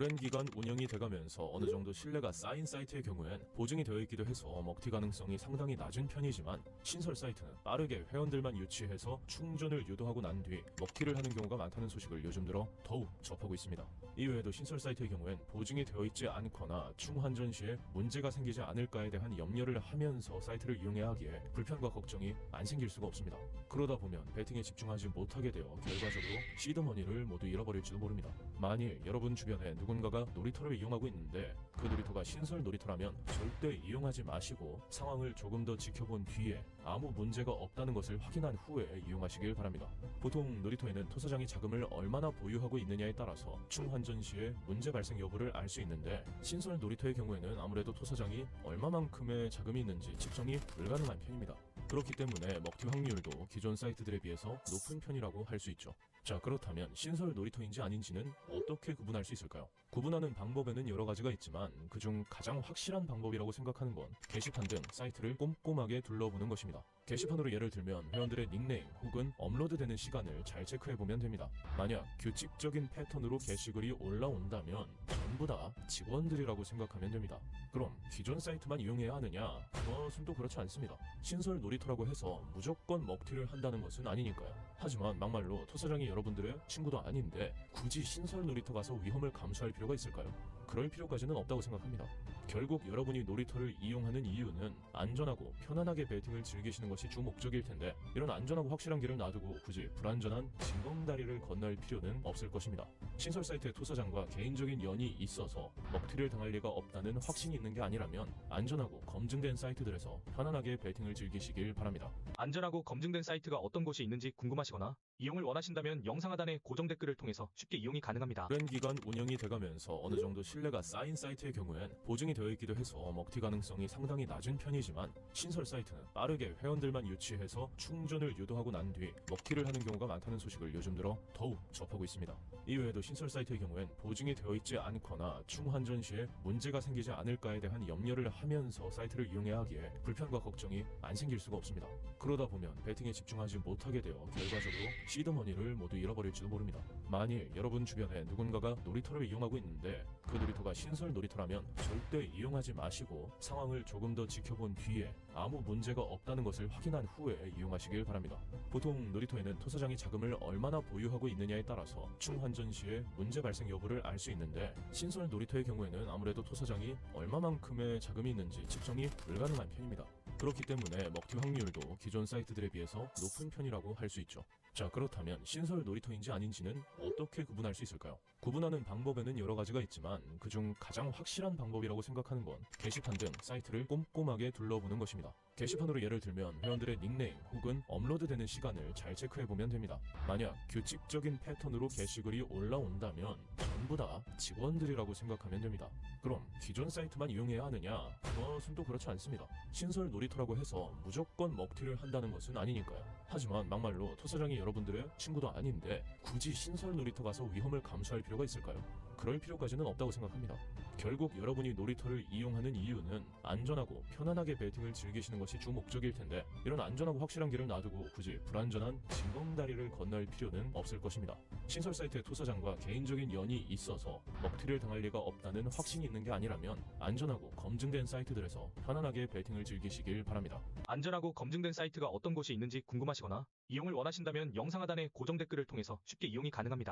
오랜 기간 운영이 돼가면서 어느 정도 신뢰가 쌓인 사이트의 경우엔 보증이 되어 있기도 해서 먹튀 가능성이 상당히 낮은 편이지만 신설 사이트는 빠르게 회원들만 유치해서 충전을 유도하고 난 뒤 먹튀를 하는 경우가 많다는 소식을 요즘 들어 더욱 접하고 있습니다. 이외에도 신설 사이트의 경우엔 보증이 되어 있지 않거나 충환전 시에 문제가 생기지 않을까에 대한 염려를 하면서 사이트를 이용해야 하기에 불편과 걱정이 안 생길 수가 없습니다. 그러다 보면 배팅에 집중하지 못하게 되어 결과적으로 시드머니를 모두 잃어버릴지도 모릅니다. 만일 여러분 주변에 누 군가가 놀이터를 이용하고 있는데 그 놀이터가 신설 놀이터라면 절대 이용하지 마시고 상황을 조금 더 지켜본 뒤에 아무 문제가 없다는 것을 확인한 후에 이용하시길 바랍니다. 보통 놀이터에는 토사장이 자금을 얼마나 보유하고 있느냐에 따라서 충환전 시에 문제 발생 여부를 알 수 있는데 신설 놀이터의 경우에는 아무래도 토사장이 얼마만큼의 자금이 있는지 측정이 불가능한 편입니다. 그렇기 때문에 먹튀 확률도 기존 사이트들에 비해서 높은 편이라고 할 수 있죠. 자, 그렇다면 신설 놀이터인지 아닌지는 어떻게 구분할 수 있을까요? 구분하는 방법에는 여러 가지가 있지만 그중 가장 확실한 방법이라고 생각하는 건 게시판 등 사이트를 꼼꼼하게 둘러보는 것입니다. 게시판으로 예를 들면 회원들의 닉네임 혹은 업로드되는 시간을 잘 체크해보면 됩니다. 만약 규칙적인 패턴으로 게시글이 올라온다면 전부 다 직원들이라고 생각하면 됩니다. 그럼 기존 사이트만 이용해야 하느냐? 그것은 또 그렇지 않습니다. 신설 놀이터라고 해서 무조건 먹튀를 한다는 것은 아니니까요. 하지만 막말로 토사장이 여러분들의 친구도 아닌데 굳이 신설 놀이터 가서 위험을 감수할 필요가 있을까요? 그럴 필요까지는 없다고 생각합니다. 결국 여러분이 놀이터를 이용하는 이유는 안전하고 편안하게 배팅을 즐기시는 것이 주 목적일 텐데 이런 안전하고 확실한 길을 놔두고 굳이 불안전한 징검다리를 건널 필요는 없을 것입니다. 신설 사이트의 토사장과 개인적인 연이 있어서 먹튀를 당할 리가 없다는 확신이 있는 게 아니라면 안전하고 검증된 사이트들에서 편안하게 배팅을 즐기시길 바랍니다. 안전하고 검증된 사이트가 어떤 곳이 있는지 궁금하시거나 이용을 원하신다면 영상 하단의 고정 댓글을 통해서 쉽게 이용이 가능합니다. 오랜 기간 운영이 돼가면서 어느 정도 신뢰가 쌓인 사이트의 경우엔 보증이 되어 있기도 해서 먹튀 가능성이 상당히 낮은 편이지만 신설 사이트는 빠르게 회원들만 유치해서 충전을 유도하고 난 뒤 먹튀를 하는 경우가 많다는 소식을 요즘 들어 더욱 접하고 있습니다. 이외에도 신설 사이트의 경우엔 보증이 되어 있지 않거나 충환전 시에 문제가 생기지 않을까에 대한 염려를 하면서 사이트를 이용해야 하기에 불편과 걱정이 안 생길 수가 없습니다. 그러다 보면 배팅에 집중하지 못하게 되어 결과적으로 시드머니를 모두 잃어버릴지도 모릅니다. 만일 여러분 주변에 누군가가 놀이터를 이용하고 있는데 그 놀이터가 신설 놀이터라면 절대 이용하지 마시고 상황을 조금 더 지켜본 뒤에 아무 문제가 없다는 것을 확인한 후에 이용하시길 바랍니다. 보통 놀이터에는 토사장이 자금을 얼마나 보유하고 있느냐에 따라서 충환전 시에 문제 발생 여부를 알 수 있는데 신설 놀이터의 경우에는 아무래도 토사장이 얼마만큼의 자금이 있는지 측정이 불가능한 편입니다. 그렇기 때문에 먹튀 확률도 기존 사이트들에 비해서 높은 편이라고 할 수 있죠. 자, 그렇다면 신설 놀이터인지 아닌지는 어떻게 구분할 수 있을까요? 구분하는 방법에는 여러 가지가 있지만 그중 가장 확실한 방법이라고 생각하는 건 게시판 등 사이트를 꼼꼼하게 둘러보는 것입니다. 게시판으로 예를 들면 회원들의 닉네임 혹은 업로드되는 시간을 잘 체크해보면 됩니다. 만약 규칙적인 패턴으로 게시글이 올라온다면 전부 다 직원들이라고 생각하면 됩니다. 그럼 기존 사이트만 이용해야 하느냐? 그것은 또 그렇지 않습니다. 신설 놀이터라고 해서 무조건 먹튀를 한다는 것은 아니니까요. 하지만 막말로 토사장이 여러 분들의 친구도 아닌데 굳이 신설 놀이터 가서 위험을 감수할 필요가 있을까요? 그럴 필요까지는 없다고 생각합니다. 결국 여러분이 놀이터를 이용하는 이유는 안전하고 편안하게 배팅을 즐기시는 것이 주 목적일 텐데 이런 안전하고 확실한 길을 놔두고 굳이 불안전한 징검다리를 건널 필요는 없을 것입니다. 신설 사이트의 토사장과 개인적인 연이 있어서 먹튀를 당할 리가 없다는 확신이 있는 게 아니라면 안전하고 검증된 사이트들에서 편안하게 배팅을 즐기시길 바랍니다. 안전하고 검증된 사이트가 어떤 곳이 있는지 궁금하시거나 이용을 원하신다면 영상 하단의 고정 댓글을 통해서 쉽게 이용이 가능합니다.